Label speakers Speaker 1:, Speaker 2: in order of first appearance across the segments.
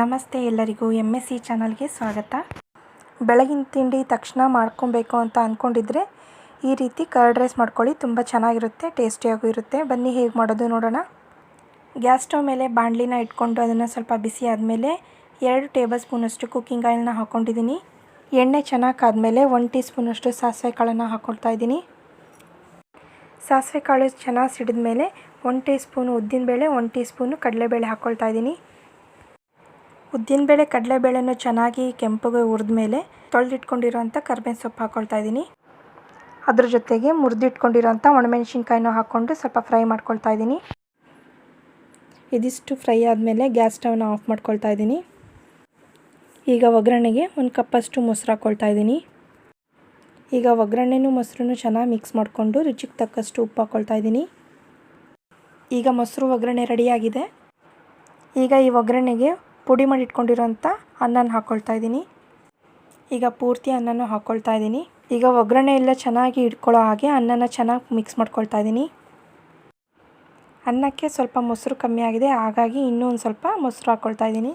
Speaker 1: ನಮಸ್ತೆ ಎಲ್ಲರಿಗೂ M S C ಚಾನಲ್ಗೆ ಸ್ವಾಗತ. ಬೆಳಗಿನ ತಿಂಡಿ ತಕ್ಷಣ ಮಾಡ್ಕೊಬೇಕು ಅಂತ ಅಂದ್ಕೊಂಡಿದ್ರೆ ಈ ರೀತಿ ಕರ್ಡ್ ರೈಸ್ ಮಾಡ್ಕೊಳ್ಳಿ, ತುಂಬ ಚೆನ್ನಾಗಿರುತ್ತೆ, ಟೇಸ್ಟಿಯಾಗೂ ಇರುತ್ತೆ. ಬನ್ನಿ ಹೇಗೆ ಮಾಡೋದು ನೋಡೋಣ. ಗ್ಯಾಸ್ ಸ್ಟವ್ ಮೇಲೆ ಬಾಣಲಿನ ಇಟ್ಕೊಂಡು ಅದನ್ನು ಸ್ವಲ್ಪ ಬಿಸಿ ಆದಮೇಲೆ ಎರಡು ಟೇಬಲ್ ಸ್ಪೂನಷ್ಟು ಕುಕ್ಕಿಂಗ್ ಆಯಿಲ್ನ ಹಾಕ್ಕೊಂಡಿದ್ದೀನಿ. ಎಣ್ಣೆ ಚೆನ್ನಾಗಿ ಆದಮೇಲೆ ಒನ್ ಟೀ ಸ್ಪೂನಷ್ಟು ಸಾಸಿವೆ ಕಾಳನ್ನು ಹಾಕ್ಕೊಳ್ತಾ ಇದ್ದೀನಿ. ಸಾಸಿವೆ ಕಾಳು ಚೆನ್ನಾಗಿ ಸಿಡಿದ ಮೇಲೆ ಒನ್ ಟೀ ಸ್ಪೂನು ಉದ್ದಿನಬೇಳೆ ಒನ್ ಟೀ ಸ್ಪೂನು ಕಡಲೆಬೇಳೆ ಹಾಕ್ಕೊಳ್ತಾ ಇದ್ದೀನಿ. ಉದ್ದಿನಬೇಳೆ ಕಡಲೆಬೇಳೆನೂ ಚೆನ್ನಾಗಿ ಕೆಂಪಗೆ ಹುರಿದ ಮೇಲೆ ತೊಳೆದಿಟ್ಕೊಂಡಿರೋಂಥ ಕರ್ಬೇವಿನ ಸೊಪ್ಪು ಹಾಕ್ಕೊಳ್ತಾ ಇದ್ದೀನಿ. ಅದ್ರ ಜೊತೆಗೆ ಮುರಿದಿಟ್ಕೊಂಡಿರೋಂಥ ಒಣಮೆಣ್ಸಿನ್ಕಾಯಿನೂ ಹಾಕ್ಕೊಂಡು ಸ್ವಲ್ಪ ಫ್ರೈ ಮಾಡ್ಕೊಳ್ತಾ ಇದ್ದೀನಿ. ಇದಿಷ್ಟು ಫ್ರೈ ಆದಮೇಲೆ ಗ್ಯಾಸ್ ಸ್ಟವ್ನ ಆಫ್ ಮಾಡ್ಕೊಳ್ತಾ ಇದ್ದೀನಿ. ಈಗ ಒಗ್ಗರಣೆಗೆ ಒಂದು ಕಪ್ಪಷ್ಟು ಮೊಸರು ಹಾಕ್ಕೊಳ್ತಾ ಇದ್ದೀನಿ. ಈಗ ಒಗ್ಗರಣೆನೂ ಮೊಸರು ಚೆನ್ನಾಗಿ ಮಿಕ್ಸ್ ಮಾಡಿಕೊಂಡು ರುಚಿಗೆ ತಕ್ಕಷ್ಟು ಉಪ್ಪು ಹಾಕ್ಕೊಳ್ತಾ ಇದ್ದೀನಿ. ಈಗ ಮೊಸರು ಒಗ್ಗರಣೆ ರೆಡಿಯಾಗಿದೆ. ಈಗ ಈ ಒಗ್ಗರಣೆಗೆ ಪುಡಿ ಮಾಡಿ ಇಟ್ಕೊಂಡಿರೋಂಥ ಅನ್ನನ ಹಾಕ್ಕೊಳ್ತಾ ಇದ್ದೀನಿ. ಈಗ ಪೂರ್ತಿ ಅನ್ನನೂ ಹಾಕ್ಕೊಳ್ತಾ ಇದ್ದೀನಿ. ಈಗ ಒಗ್ಗರಣೆ ಎಲ್ಲ ಚೆನ್ನಾಗಿ ಇಟ್ಕೊಳ್ಳೋ ಹಾಗೆ ಅನ್ನನ ಚೆನ್ನಾಗಿ ಮಿಕ್ಸ್ ಮಾಡ್ಕೊಳ್ತಾ ಇದ್ದೀನಿ. ಅನ್ನಕ್ಕೆ ಸ್ವಲ್ಪ ಮೊಸರು ಕಮ್ಮಿ ಆಗಿದೆ, ಹಾಗಾಗಿ ಇನ್ನೂ ಸ್ವಲ್ಪ ಮೊಸರು ಹಾಕ್ಕೊಳ್ತಾ ಇದ್ದೀನಿ.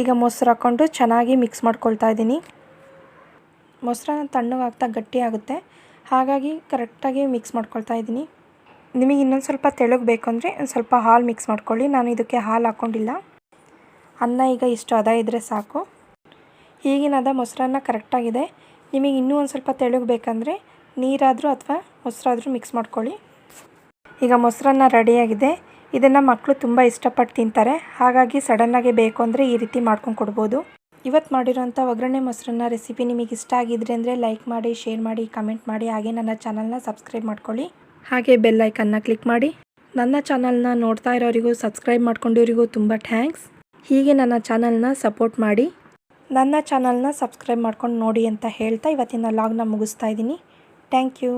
Speaker 1: ಈಗ ಮೊಸರು ಹಾಕ್ಕೊಂಡು ಚೆನ್ನಾಗಿ ಮಿಕ್ಸ್ ಮಾಡ್ಕೊಳ್ತಾ ಇದ್ದೀನಿ. ಮೊಸರನ್ನ ತಣ್ಣಗಾಗ್ತಾ ಗಟ್ಟಿ ಆಗುತ್ತೆ, ಹಾಗಾಗಿ ಕರೆಕ್ಟಾಗಿ ಮಿಕ್ಸ್ ಮಾಡ್ಕೊಳ್ತಾ ಇದ್ದೀನಿ. ನಿಮಗೆ ಇನ್ನೊಂದು ಸ್ವಲ್ಪ ತೆಳುಗೆ ಬೇಕು ಅಂದರೆ ಒಂದು ಸ್ವಲ್ಪ ಹಾಲು ಮಿಕ್ಸ್ ಮಾಡ್ಕೊಳ್ಳಿ. ನಾನು ಇದಕ್ಕೆ ಹಾಲು ಹಾಕ್ಕೊಂಡಿಲ್ಲ. ಅನ್ನ ಈಗ ಇಷ್ಟು ಅದ ಇದ್ದರೆ ಸಾಕು. ಈಗಿನ ಅದ ಮೊಸರನ್ನ ಕರೆಕ್ಟಾಗಿದೆ ನಿಮಗೆ ಇನ್ನೂ ಒಂದು ಸ್ವಲ್ಪ ತೆಳಗೆ ಬೇಕಂದರೆ ನೀರಾದರೂ ಅಥವಾ ಮೊಸರಾದರೂ ಮಿಕ್ಸ್ ಮಾಡ್ಕೊಳ್ಳಿ. ಈಗ ಮೊಸರನ್ನ ರೆಡಿಯಾಗಿದೆ ಇದನ್ನು ಮಕ್ಕಳು ತುಂಬ ಇಷ್ಟಪಟ್ಟು ತಿಂತಾರೆ. ಹಾಗಾಗಿ ಸಡನ್ನಾಗಿ ಬೇಕು ಅಂದರೆ ಈ ರೀತಿ ಮಾಡ್ಕೊಂಡು ಕೊಡ್ಬೋದು. ಇವತ್ತು ಮಾಡಿರೋಂಥ ಒಗ್ಗರಣೆ ಮೊಸರನ್ನ ರೆಸಿಪಿ ನಿಮಗೆ ಇಷ್ಟ ಆಗಿದ್ರೆ ಅಂದರೆ ಲೈಕ್ ಮಾಡಿ ಶೇರ್ ಮಾಡಿ ಕಮೆಂಟ್ ಮಾಡಿ. ಹಾಗೆ ನನ್ನ ಚಾನಲ್ನ ಸಬ್ಸ್ಕ್ರೈಬ್ ಮಾಡ್ಕೊಳ್ಳಿ. ಹಾಗೆ ಬೆಲ್ ಐಕನ್ನ ಕ್ಲಿಕ್ ಮಾಡಿ. ನನ್ನ ಚಾನಲ್ನ ನೋಡ್ತಾ ಇರೋರಿಗೂ, ಸಬ್ಸ್ಕ್ರೈಬ್ ಮಾಡ್ಕೊಂಡಿರೋರಿಗೂ ತುಂಬ ಥ್ಯಾಂಕ್ಸ್. ಹೀಗೆ ನನ್ನ ಚಾನಲ್ನ ಸಪೋರ್ಟ್ ಮಾಡಿ. ನನ್ನ ಚಾನಲ್ನ ಸಬ್ಸ್ಕ್ರೈಬ್ ಮಾಡ್ಕೊಂಡು ನೋಡಿ ಅಂತ ಹೇಳ್ತಾ ಇವತ್ತಿನ ಲಾಗ್ನ ಮುಗಿಸ್ತಾ ಇದ್ದೀನಿ. Thank you.